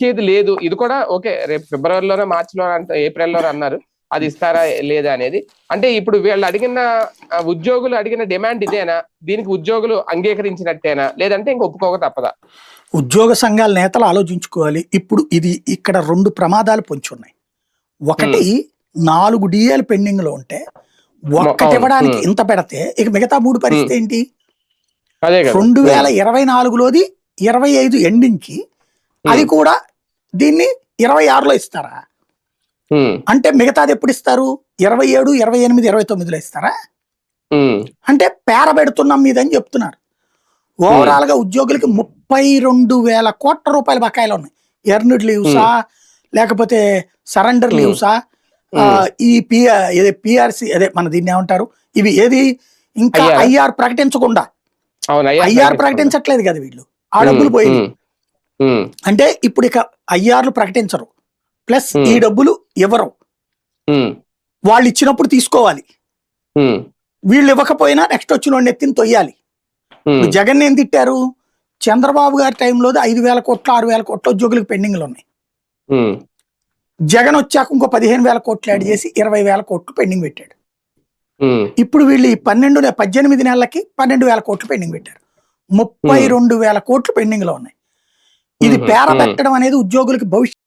ఇచ్చేది లేదు. ఇది కూడా ఓకే రేపు ఫిబ్రవరిలోనే మార్చిలో అంట ఏప్రిల్లో అన్నారు. అది ఇస్తారా లేదా అనేది. అంటే ఇప్పుడు వీళ్ళు అడిగిన ఉద్యోగులు అడిగిన డిమాండ్ ఇదేనా? దీనికి ఉద్యోగులు అంగీకరించినట్టేనా? లేదంటే ఇంక ఒప్పుకోక తప్పదా? ఉద్యోగ సంఘాల నేతలు ఆలోచించుకోవాలి. ఇప్పుడు ఇది ఇక్కడ రెండు ప్రమాదాలు పొంచి ఉన్నాయి ఒకటి నాలుగు డిఏలు పెండింగ్లో ఉంటే ఒక్కటి. ఇవ్వడానికి. ఇంత పెడితే ఇక మిగతా మూడు పరిస్థితి ఏంటి? రెండు వేల ఇరవై నాలుగులోది ఇరవై ఐదు ఎండింగ్కి అది కూడా దీన్ని ఇరవై ఆరులో ఇస్తారా? అంటే మిగతాది ఎప్పుడు ఇస్తారు? ఇరవై ఏడు ఇరవై ఎనిమిది ఇరవై తొమ్మిదిలో ఇస్తారా? అంటే పేర పెడుతున్నాం మీదని చెప్తున్నారు. ఓవరాల్గా ఉద్యోగులకి ముప్పై రెండు వేల కోట్ల రూపాయల బకాయిలు ఉన్నాయి. ఎర్న్డ్ లీవ్సా? లేకపోతే సరెండర్. లీవ్సా? ఈ పి ఏదే పిఆర్సి అదే మన దీన్ని ఏమంటారు? ఇవి ఏది? ఇంకా. ఐఆర్ ప్రకటించకుండా. ఐఆర్ ప్రకటించట్లేదు కదా వీళ్ళు. ఆ డబ్బులు పోయింది ఉమ్, అంటే ఇప్పుడు ఇక ఐఆర్లు ప్రకటించరు. ప్లస్. ఈ డబ్బులు ఉమ్, వాళ్ళు ఇచ్చినప్పుడు తీసుకోవాలి. వీళ్ళు ఇవ్వకపోయినా నెక్స్ట్ వచ్చిన వాడిని ఎత్తిని తొయ్యాలి. జగన్ ఏం తిట్టారు? చంద్రబాబు గారి టైంలో ఐదు వేల కోట్ల ఆరు వేల కోట్ల ఉద్యోగులకు పెండింగ్లు ఉన్నాయి. జగన్ వచ్చాక ఇంకో పదిహేను వేల కోట్లు యాడ్ చేసి ఇరవై వేల కోట్లు పెండింగ్ పెట్టాడు. ఇప్పుడు వీళ్ళు ఈ పన్నెండు పద్దెనిమిది నెలలకి పన్నెండు వేల కోట్లు పెండింగ్ పెట్టారు. ముప్పై. రెండు వేల కోట్లు పెండింగ్లో ఉన్నాయి. ఇది. పేర. పెట్టడం అనేది ఉద్యోగులకి భవిష్యత్